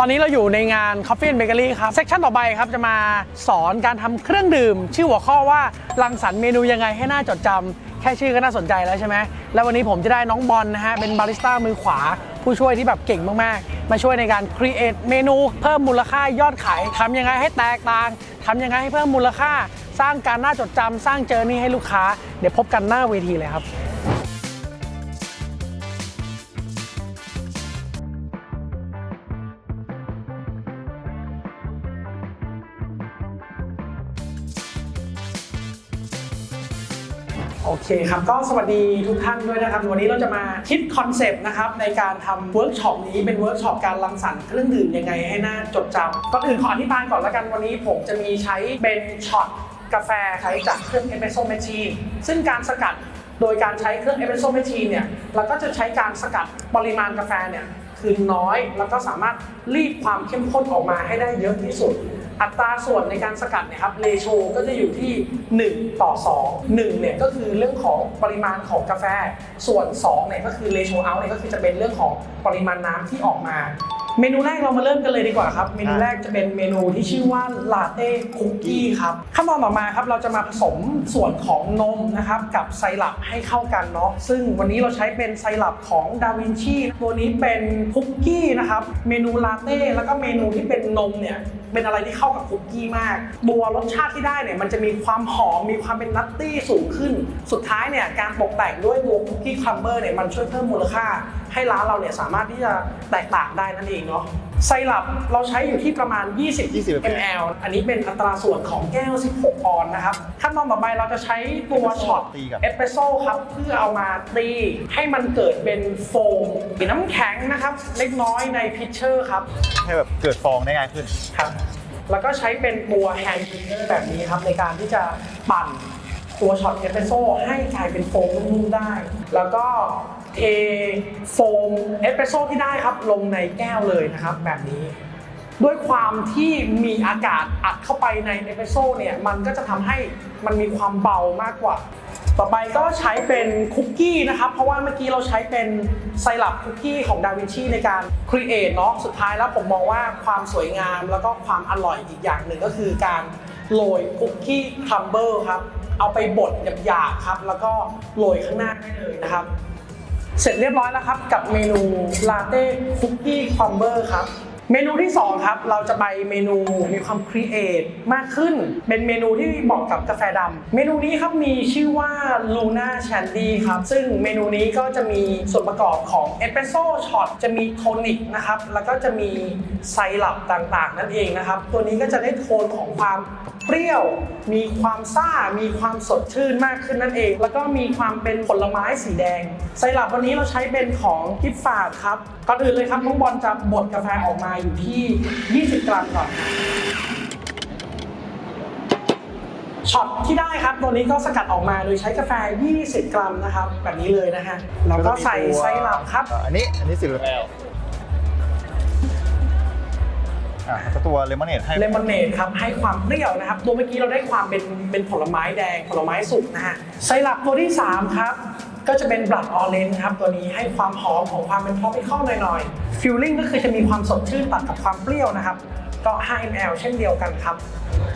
ตอนนี้เราอยู่ในงาน Coffee and Bakery ครับ เซกชันต่อไปครับจะมาสอนการทำเครื่องดื่ม ชื่อหัวข้อว่ารังสรรค์เมนูยังไงให้น่าจดจำแค่ชื่อก็น่าสนใจแล้วใช่ไหมแล้ววันนี้ผมจะได้น้องบอลนะฮะเป็นบาริสต้ามือขวา ผู้ช่วยที่แบบเก่งมากๆ มาช่วยในการ create เมนูเพิ่มมูลค่ายอดขายทำยังไงให้แตกต่างทำยังไงให้เพิ่มมูลค่า สร้างการน่าจดจำสร้างเจอร์นี่ให้ลูกค้า เดี๋ยวพบกันหน้าเวทีเลยครับ โอเคครับ ก็สวัสดีทุกท่านด้วยนะครับ วันนี้เราจะมาคิดคอนเซปต์นะครับในการทำเวิร์กช็อปนี้เป็นเวิร์กช็อปการรังสรรค์เครื่องดื่มยังไงให้น่าจดจำก่อนอื่นขออธิบายก่อนล้วกันวันนี้ผมจะมีใช้เป็นช็อตกาแฟใช้จากเครื่องเอสเปรสโซ่แมชชีนซึ่งการสกัดโดยการใช้เครื่องเอสเปรสโซ่แมชชีนเนี่ยเราก็จะใช้การสกัดปริมาณกาแฟเนี่ยคือน้อยแล้วก็สามารถรีดความเข้มข้นออกมาให้ได้เยอะที่สุด อัตราส่วนในการสกัดเนี่ยครับเลโชก็จะอยู่ที่ 1 ต่อ 2 1เนี่ยก็คือเรื่องของปริมาณของกาแฟ ส่วน2เนี่ยก็คือเลโชเอาเนี่ยก็คือจะเป็นเรื่องของปริมาณน้ำที่ออกมา เมนูแรกเรามาเริ่มกันเลยดีกว่าครับ เมนูแรกจะเป็นเมนูที่ชื่อว่าลาเต้คุกกี้ครับขั้นตอนต่อมาครับเราจะมาผสมส่วนของนมนะครับกับไซรัปให้เข้ากันเนาะซึ่งวันนี้เราใช้เป็นไซรัปของดาวินชีตัวนี้เป็นคุกกี้นะครับเมนูลาเต้แล้วก็เมนูที่เป็นนมเนี่ยเป็นอะไรที่เข้ากับคุกกี้มาก ตัวรสชาติที่ได้เนี่ยมันจะมีความหอม มีความเป็นนัตตี้สูงขึ้น สุดท้ายเนี่ยการตกแต่งด้วยตัวคุกกี้คัมเบอร์เนี่ยมันช่วยเพิ่มมูลค่า ให้ร้านเราเนี่ยสามารถที่จะแตกต่างได้นั่นเองเนาะไซรัปเราใช้อยู่ที่ประมาณ 20 20 ml อันนี้เป็นอัตราส่วนของแก้ว 16 ออนซ์นะครับ ขั้นตอนต่อไปเราจะใช้ตัวช็อตตีกับเอสเปรสโซ่ครับเพื่อเอามาตีให้มันเกิดเป็นโฟมน้ำแข็งนะครับ เล็กน้อยในพิชเชอร์ครับ ให้แบบเกิดฟองได้ง่ายขึ้นครับแล้วก็ใช้เป็นตัวแฮนด์ n แบบนี้ครับ ในการที่จะปั่นตัวช็อตเอสเปรสโซ่ให้กลายเป็นโฟมนุ่มๆได้ แล้วก็ เทโฟมเอสเปรสโซ่ที่ได้ครับลงในแก้วเลยนะครับแบบนี้ ด้วยความที่มีอากาศอัดเข้าไปในเอสเปรสโซ่เนี่ยมันก็จะทำให้มันมีความเบามากกว่า ต่อไปก็ใช้เป็นคุกกี้นะครับเพราะว่าเมื่อกี้เราใช้เป็นไซรัปคุกกี้ของดาวินชีในการครีเอทเนาะสุดท้ายแล้วผมมองว่าความสวยงามแล้วก็ความอร่อยอีกอย่างหนึ่งก็คือการโรยคุกกี้ครัมเบิลครับเอาไปบดหยาบๆครับ แล้วก็โรยข้างหน้าได้เลยนะครับ เสร็จเรียบร้อยแล้วครับ กับเมนูลาเต้คุกกี้คอมเบอร์ครับ เมนูที่ 2 ครับ เราจะไปเมนูมีความครีเอทมากขึ้น เป็นเมนูที่เหมาะกับกาแฟดำเมนูนี้ครับมีชื่อว่า Luna Shandy ครับ ซึ่งเมนูนี้ก็จะมีส่วนประกอบของเอสเปรสโซ่ช็อตจะมีโทนิกนะครับ แล้วก็จะมีไซรัปต่างๆ นั่นเองนะครับ ตัวนี้ก็จะได้โทนของความ เปรี้ยว มีความซ่า มีความสดชื่นมากขึ้นนั่นเอง แล้วก็มีความเป็นผลไม้สีแดงไซรัปวันนี้เราใช้เป็นของกิฟฟาดครับก่อนอื่นเลยครับน้องบอลจะบดกาแฟออกมาอยู่ที่ 20 กรัมก่อนช็อตที่ได้ครับตัวนี้ก็สกัดออกมาโดยใช้กาแฟ 20 กรัมนะครับ แบบนี้เลยนะฮะแล้วก็ใส่ไซรัปครับอ่าอันนี้อันนี้สิบแอล อ่าแล้วตัวเลมอนเนดให้เลมอนเนดครับให้ความเปรี้ยวนะครับ ตัวเมื่อกี้เราได้ความเป็นเป็นผลไม้แดงผลไม้สุกนะฮะไซรัปตัวที่ 3 ครับ ก็จะเป็นบลัดออเรนจ์ครับ ตัวนี้ให้ความหอมของความเป็นทรอปิคอลหน่อยๆฟิลลิ่งก็คือจะมีความสดชื่นตัดกับความเปรี้ยวนะครับ ก็ 5 ml เช่นเดียวกันครับ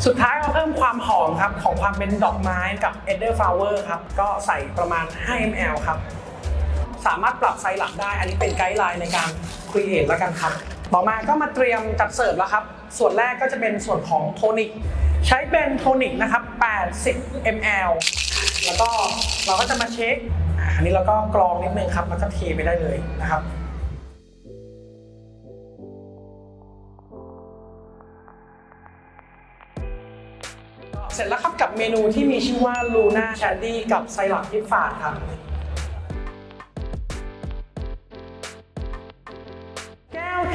สุดท้ายเราเพิ่มความหอมครับของความเป็นดอกไม้กับเอเดอร์ฟลาวเวอร์ครับก็ใส่ประมาณ 5 ml ครับสามารถปรับไซรัปได้ อันนี้เป็นไกด์ไลน์ในการครีเอทแล้วกันครับ ต่อมาก็มาเตรียมจัดเสิร์ฟแล้วครับ ส่วนแรกก็จะเป็นส่วนของโทนิก ใช้เป็นโทนิกนะครับ 80 ml แล้วก็เราก็จะมาเช็ค อันนี้เราก็กรองนิดนึงครับ แล้วก็เทไปได้เลยนะครับเสร็จแล้วครับกับเมนูที่มีชื่อว่าลูน่าแชนดี้กับไซรัปยิปฟาดครับ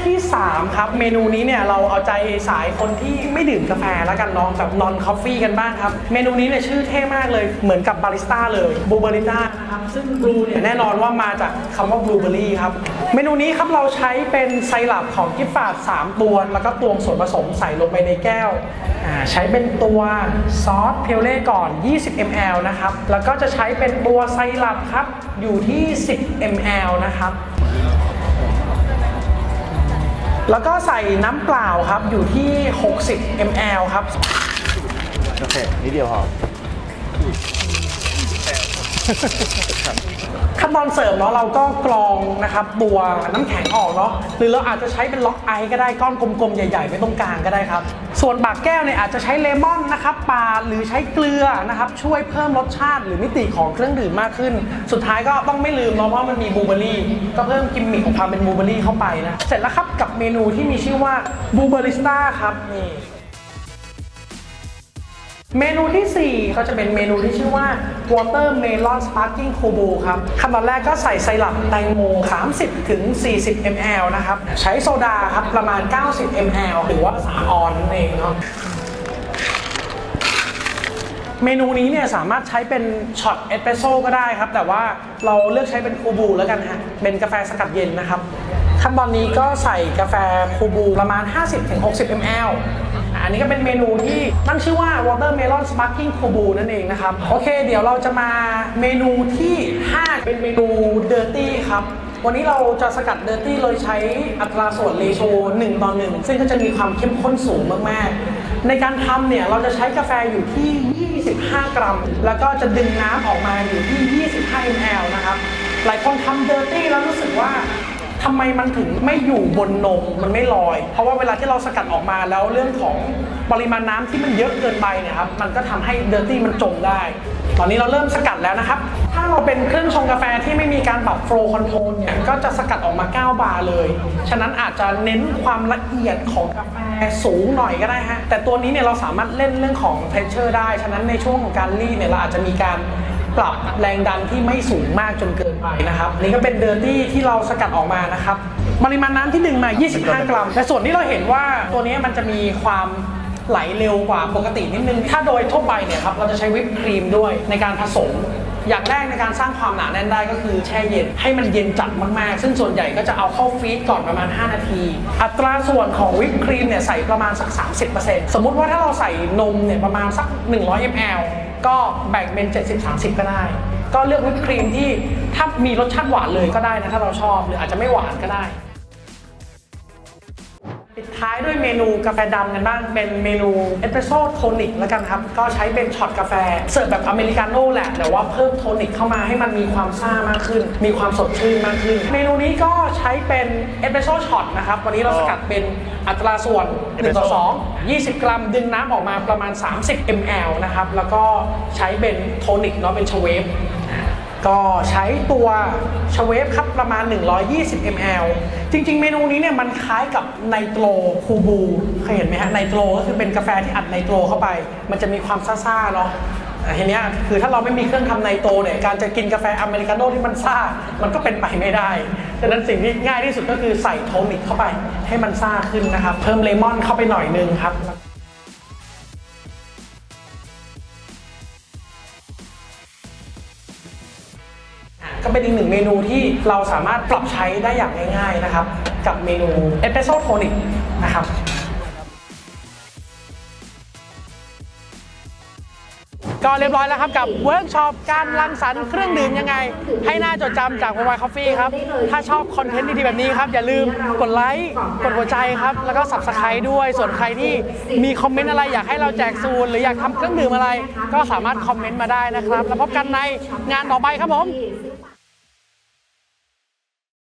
ที่ 3 ครับ เมนูนี้เนี่ยเราเอาใจสายคนที่ไม่ดื่มกาแฟแล้วกันเน้องแบบนอนคอฟฟี่กันบ้างครับ เมนูนี้เนี่ยชื่อเท่มากเลยเหมือนกับบาริสต้าเลยบลูเบอริต้านะครับซึ่งบลูเนี่ยแน่นอนว่ามาจากคำว่าบลูเบอร์รี่ครับ เมนูนี้ครับเราใช้เป็นไซรัปของกิฟฟาด3ตัวแล้วก็ตวงส่วนผสมใส่ลงไปในแก้วใช้เป็นตัวซอสเพลเล่ก่อน 20 ml นะครับ แล้วก็จะใช้เป็นตัวไซรัปครับ อยู่ที่ 10 ml นะครับ แล้วก็ใส่น้ำเปล่าครับอยู่ที่ 60 ml ครับ โอเคนิดเดียวพอ ขั้นตอนเสริมเนาะเราก็กรองนะครับตัวน้ำแข็งออกเนาะหรือเราอาจจะใช้เป็นล็อกไอก็ได้ก้อนกลมๆ ใหญ่ๆไว้ตรงกลางก็ได้ครับ ส่วนปากแก้วเนี่ยอาจจะใช้เลมอนนะครับปาหรือใช้เกลือนะครับช่วยเพิ่มรสชาติหรือมิติของเครื่องดื่มมากขึ้น สุดท้ายก็ต้องไม่ลืมเนาะเพราะมันมีบลูเบอร์รี่ก็เพิ่มกิมมิคของความเป็นบลูเบอร์รี่เข้าไปนะเสร็จแล้วครับกับเมนูที่มีชื่อว่าบูเบอริสต้าครับนี่ เมนูที่ 4 ก็จะเป็นเมนูที่ชื่อว่า Water Melon Sparkling Kubu ครับขั้นตอนแรกก็ใส่ไซรัปแตงโม 30 ถึง 40 ml นะครับ ใช้โซดาครับ ประมาณ 90 ml หรือว่า 3 ออนนั่นเองเนาะเมนูนี้เนี่ยสามารถใช้เป็นช็อตเอสเปรสโซ่ก็ได้ครับ แต่ว่าเราเลือกใช้เป็นคูบูแล้วกันฮะเป็นกาแฟสกัดเย็นนะครับขั้นตอนนี้ก็ใส่กาแฟคูบูประมาณ 50-60 ml อันนี้ก็เป็นเมนูที่ตั้งชื่อว่า Watermelon Sparkling Kubu นั่นเองนะครับ โอเค เดี๋ยวเราจะมาเมนูที่ 5 เป็นเมนู Dirty ครับ วันนี้เราจะสกัดเดอร์ตี้โดยใช้อัตราส่วนเรโช1ต่อ1ซึ่งก็จะมีความเข้มข้นสูงมากๆ ในการทำเนี่ย เราจะใช้กาแฟอยู่ที่ 25 กรัม แล้วก็จะดึงน้ำออกมาอยู่ที่ 25 ml นะครับ หลายคนทำเดอร์ตี้แล้วรู้สึกว่าทำไมมันถึงไม่อยู่บนนมมันไม่ลอย เพราะว่าเวลาที่เราสกัดออกมาแล้วเรื่องของปริมาณน้ำที่มันเยอะเกินไปเนี่ยครับมันก็ทำให้เดอร์ตี้มันจมได้ ตอนนี้เราเริ่มสกัดแล้วนะครับ ถ้าเราเป็นเครื่องชงกาแฟที่ไม่มีการปรับโฟล์คอนโทรลเนี่ยก็จะสกัดออกมา 9 บาร์เลย ฉะนั้นอาจจะเน้นความละเอียดของกาแฟสูงหน่อยก็ได้ฮะแต่ตัวนี้เนี่ยเราสามารถเล่นเรื่องของเพรสเชอร์ได้ ฉะนั้นในช่วงของการรีดเนี่ยเราอาจจะมีการ ปรับแรงดันที่ไม่สูงมากจนเกินไปนะครับนี่ก็เป็นเดอร์ตี้ที่เราสกัดออกมานะครับปริมาณน้ำที่ดึงมา 25 กรัมแต่ส่วนที่เราเห็นว่าตัวนี้มันจะมีความไหลเร็วกว่าปกตินิดนึง ถ้าโดยทั่วไปเนี่ยครับเราจะใช้วิปครีมด้วยในการผสม อย่างแรกในการสร้างความหนาแน่นได้ก็คือแช่เย็นให้มันเย็นจัดมากๆ ซึ่งส่วนใหญ่ก็จะเอาเข้าฟรีซก่อนประมาณ 5 นาที อัตราส่วนของวิปครีมเนี่ยใส่ประมาณสัก 30%สมมุติว่าถ้าเราใส่นมเนี่ยประมาณสัก 100 ml ก็แบ่งเป็น 70-30 ก็ได้ ก็เลือกวิปครีมที่ถ้ามีรสชาติหวานเลยก็ได้นะถ้าเราชอบ หรืออาจจะไม่หวานก็ได้ ปิดท้ายด้วยเมนูกาแฟดำกันบ้าง เป็นเมนูเอสเปรสโซ่โทนิกแล้วกันครับ ก็ใช้เป็นช็อตกาแฟ เสิร์ฟแบบอเมริกาโน่แหละ แต่ว่าเพิ่มโทนิกเข้ามาให้มันมีความซ่ามากขึ้น มีความสดชื่นมากขึ้น เมนูนี้ก็ใช้เป็นเอสเปรสโซ่ช็อตนะครับ วันนี้เราสกัดเป็นอัตราส่วน 1 ต่อ 2 20 กรัม ดึงน้ำออกมาประมาณ 30 ml นะครับ แล้วก็ใช้เป็นโทนิกเนาะเป็นชเวฟ ก็ใช้ตัวชเวฟครับประมาณ 120 ml จริง ๆ เมนูนี้เนี่ยมันคล้ายกับไนโตรคูบูเคยเห็นไหมฮะไนโตรก็คือเป็นกาแฟที่อัดไนโตรเข้าไป มันจะมีความซ่าๆเนาะทีเนี้ยคือถ้าเราไม่มีเครื่องทำไนโตรเนี่ยการจะกินกาแฟอเมริกาโน่ที่มันซ่า มันก็เป็นไปไม่ได้ดังนั้นสิ่งที่ง่ายที่สุดก็คือใส่โทนิกเข้าไปให้มันซ่าขึ้นนะครับ เพิ่มเลมอนเข้าไปหน่อยนึงครับ ก็เป็นอีกหนึ่งเมนูที่เราสามารถปรับใช้ได้อย่างง่าย ๆนะครับ กับเมนูเอสเปรสโซ่โทนิกนะครับก็เรียบร้อยแล้วครับกับเวิร์กช็อปการรังสรรค์เครื่องดื่มยังไง ให้น่าจดจำจากวายคอฟฟี่ครับ ถ้าชอบคอนเทนต์ดีๆแบบนี้ครับ อย่าลืมกดไลค์กดหัวใจครับ แล้วก็ subscribe ด้วย ส่วนใครที่มีคอมเมนต์อะไรอยากให้เราแจกซูนหรืออยากทำเครื่องดื่มอะไร ก็สามารถคอมเมนต์มาได้นะครับ แล้วพบกันในงานต่อไปครับผม